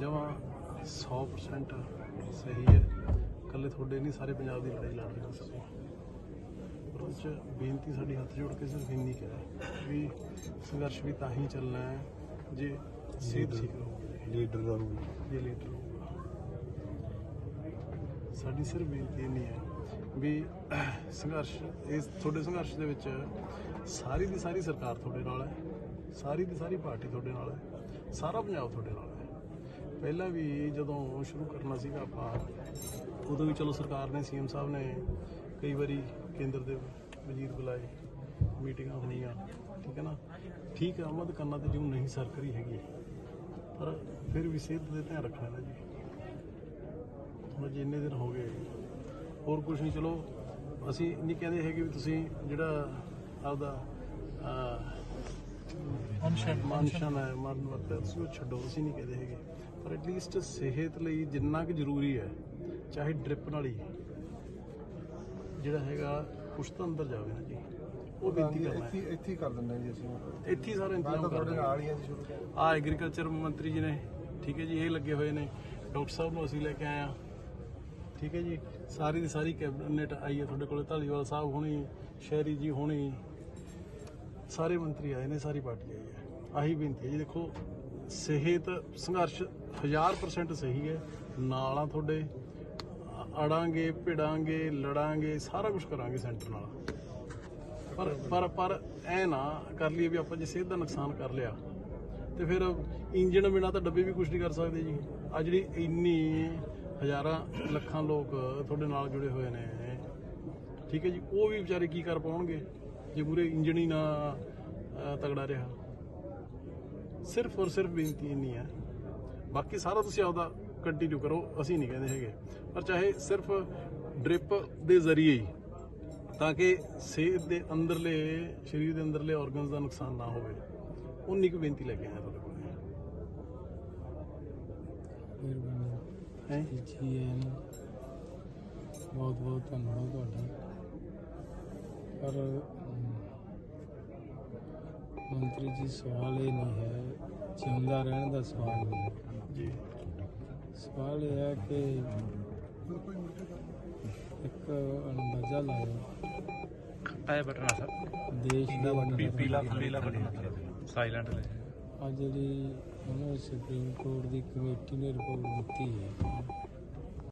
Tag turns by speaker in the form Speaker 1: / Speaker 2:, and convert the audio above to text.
Speaker 1: ਜਮਾਂ 100% ਸਹੀ ਹੈ। ਕੱਲੇ ਤੁਹਾਡੇ ਨਹੀਂ ਸਾਰੇ ਪੰਜਾਬ ਦੀ ਲੜਾਈ ਲੜ ਰਹੇ ਹਾਂ ਸਭ। ਪਰ ਉਹ 'ਚ ਬੇਨਤੀ ਸਾਡੀ ਹੱਥ ਜੋੜ ਕੇ ਸਿਰਫ ਇੰਨੀ ਕੁ ਹੈ ਵੀ ਸੰਘਰਸ਼ ਵੀ ਤਾਂ ਹੀ ਚੱਲਣਾ ਹੈ ਜੇ ਸਿਹਤ ਠੀਕ ਰਹੂਗੀ।
Speaker 2: ਲੀਡਰ ਦਾ ਰੂਲ
Speaker 1: ਜੇ ਲੀਡਰ ਹੋਊਗਾ। ਸਾਡੀ ਸਿਰਫ ਬੇਨਤੀ ਇੰਨੀ ਹੈ ਵੀ ਸੰਘਰਸ਼ ਇਸ ਤੁਹਾਡੇ ਸੰਘਰਸ਼ ਦੇ ਵਿੱਚ ਸਾਰੀ ਦੀ ਸਾਰੀ ਸਰਕਾਰ ਤੁਹਾਡੇ ਨਾਲ ਹੈ। ਸਾਰੀ ਦੀ ਸਾਰੀ ਪਾਰਟੀ ਤੁਹਾਡੇ ਨਾਲ ਹੈ। ਸਾਰਾ ਪੰਜਾਬ ਤੁਹਾਡੇ ਨਾਲ ਹੈ। ਪਹਿਲਾਂ ਵੀ ਜਦੋਂ ਸ਼ੁਰੂ ਕਰਨਾ ਸੀਗਾ ਆਪਾਂ ਉਦੋਂ ਵੀ ਚਲੋ ਸਰਕਾਰ ਨੇ ਸੀਐਮ ਸਾਹਿਬ ਨੇ ਕਈ ਵਾਰੀ ਕੇਂਦਰ ਦੇ ਵਜ਼ੀਰ ਬੁਲਾਏ ਮੀਟਿੰਗਾਂ ਹੋਈਆਂ ਠੀਕ ਹੈ ਨਾ? ਠੀਕ ਹੈ ਆਮਦ ਕਰਨਾ ਤੇ ਜਿਉਂ ਨਹੀਂ ਸਰਕਾਰੀ ਹੈਗੀ। ਪਰ ਫਿਰ ਵੀ ਸਿਹਤ ਦੇ ਧਿਆਨ ਰੱਖਣਾ ਨਾ ਜੀ। ਹੁਣ ਜੀ ਇੰਨੇ ਦਿਨ ਹੋ ਗਏ ਹੋਰ ਕੁਝ ਨਹੀਂ ਚਲੋ ਅਸੀਂ ਨਹੀਂ ਕਹਿੰਦੇ ਹੈਗੇ ਵੀ ਤੁਸੀਂ ਜਿਹੜਾ ਆਪਦਾ ਅਨਸ਼ਨ ਮਨਸ਼ਨ ਹੈ ਮਨ ਵਰਤ ਤੁਸੀਂ ਉਹ ਛੱਡੋ ਅਸੀਂ ਨਹੀਂ ਕਹਿੰਦੇ ਹੈਗੇ। ਪਰ ਐਟਲੀਸਟ ਸਿਹਤ ਲਈ ਜਿੰਨਾ ਕਿ ਜ਼ਰੂਰੀ ਹੈ ਚਾਹੇ ਡ੍ਰਿਪ ਨਾਲ ਹੀ ਜਿਹੜਾ ਹੈਗਾ ਕੁਛ ਤਾਂ ਅੰਦਰ ਜਾਵੇ ਨਾ ਜੀ। ਉਹ ਬੇਨਤੀ ਕਰਨਾ
Speaker 2: ਇੱਥੇ ਇੱਥੇ ਕਰ ਦਿੰਦੇ ਜੀ ਅਸੀਂ।
Speaker 1: ਇੱਥੇ ਸਾਰਾ ਇੰਤਜ਼ਾਮ ਕਰ ਦਿੰਦੇ
Speaker 2: ਨਾਲ ਹੀ ਆ ਜੀ ਸ਼ੁਰੂ
Speaker 1: ਆ ਐਗਰੀਕਲਚਰ ਮੰਤਰੀ ਜੀ ਨੇ ਠੀਕ ਹੈ ਜੀ ਇਹ ਲੱਗੇ ਹੋਏ ਨੇ। ਡਾਕਟਰ ਸਾਹਿਬ ਨੂੰ ਅਸੀਂ ਲੈ ਕੇ ਆਏ ਆ ਠੀਕ ਹੈ ਜੀ ਸਾਰੀ ਦੀ ਸਾਰੀ ਕੈਬਨਿਟ ਆਈ ਹੈ ਤੁਹਾਡੇ ਕੋਲੇ ਢਾਲੀਵਾਲ ਸਾਹਿਬ ਹੋਣੀ ਸ਼ਹਿਰੀ ਜੀ ਹੋਣੀ। ਸਾਰੇ ਮੰਤਰੀ ਆਏ ਨੇ ਸਾਰੀ ਪਾਰਟੀ ਆਈ ਹੈ। ਆਹੀ ਬੇਨਤੀ ਹੈ ਜੀ ਦੇਖੋ ਸਿਹਤ ਸੰਘਰਸ਼ 1000% ਸਹੀ ਹੈ। ਨਾਲ ਆ ਤੁਹਾਡੇ, ਅੜਾਂਗੇ, ਭਿੜਾਂਗੇ, ਲੜਾਂਗੇ, ਸਾਰਾ ਕੁਝ ਕਰਾਂਗੇ ਸੈਂਟਰ ਨਾਲ। ਪਰ ਪਰ ਪਰ ਐ ਨਾ ਕਰ ਲਈਏ ਵੀ ਆਪਾਂ ਜੇ ਸਿਹਤ ਦਾ ਨੁਕਸਾਨ ਕਰ ਲਿਆ, ਤੇ ਫਿਰ ਇੰਜਣ ਬਿਨਾ ਤਾਂ ਡੱਬੇ ਵੀ ਕੁਝ ਨਹੀਂ ਕਰ ਸਕਦੇ ਜੀ। ਆ ਜਿਹੜੀ ਇੰਨੀ ਹਜ਼ਾਰਾਂ ਲੱਖਾਂ ਲੋਕ ਤੁਹਾਡੇ ਨਾਲ ਜੁੜੇ ਹੋਏ ਨੇ, ਠੀਕ ਹੈ ਜੀ, ਉਹ ਵੀ ਵਿਚਾਰੇ ਕੀ ਕਰ ਪਾਉਣਗੇ ਜੇ ਪੂਰੇ ਇੰਜਣ ਹੀ ਨਾ ਤਗੜਾ ਰਿਹਾ। ਸਿਰਫ ਔਰ ਸਿਰਫ ਬੇਨਤੀ ਇੰਨੀ ਹੈ ਬਾਕੀ ਸਾਰਾ ਤੁਸੀਂ ਆਪਦਾ ਕੰਟੀਨਿਊ ਕਰੋ ਅਸੀਂ ਨਹੀਂ ਕਹਿੰਦੇ ਹੈਗੇ। ਪਰ ਚਾਹੇ ਸਿਰਫ ਡ੍ਰਿਪ ਦੇ ਜ਼ਰੀਏ ਹੀ ਤਾਂ ਕਿ ਸਿਹਤ ਦੇ ਅੰਦਰਲੇ ਸਰੀਰ ਦੇ ਅੰਦਰਲੇ ਆਰਗਨਸ ਦਾ ਨੁਕਸਾਨ ਨਾ ਹੋਵੇ। ਉਨੀ ਕੁ ਬੇਨਤੀ ਲੈ ਕੇ ਆਇਆ ਤੁਹਾਡੇ ਕੋਲ। ਹੈ?
Speaker 3: ਜੀ ਬਹੁਤ ਬਹੁਤ ਧੰਨਵਾਦ ਤੁਹਾਡਾ। ਪਰ ਮੰਤਰੀ ਜੀ ਸਵਾਲ ਇਹ ਨਹੀਂ ਹੈ ਜਿਉਂਦਾ ਰਹਿਣ ਦਾ ਸਵਾਲ ਨਹੀਂ ਹੈ।
Speaker 1: ਜੀ
Speaker 3: ਸਵਾਲ ਇਹ ਹੈ ਕਿ ਇੱਕ ਅੰਦਾਜ਼ਾ ਲਾਓ
Speaker 4: ਆਇਆ ਬਟਨ ਸਰ।
Speaker 3: ਦੇਸ਼ ਦੇ ਅੰਦਰ
Speaker 4: ਪੀਲਾ ਪੀਲਾ ਬਟਨ ਸਾਇਲੈਂਟ ਲੈ।
Speaker 3: ਆ ਜਿਹੜੀ ਉਹਨਾਂ ਸੁਪਰੀਮ ਕੋਰਟ ਦੀ ਕਮੇਟੀ ਨੇ ਰਿਪੋਰਟ ਦਿੱਤੀ ਹੈ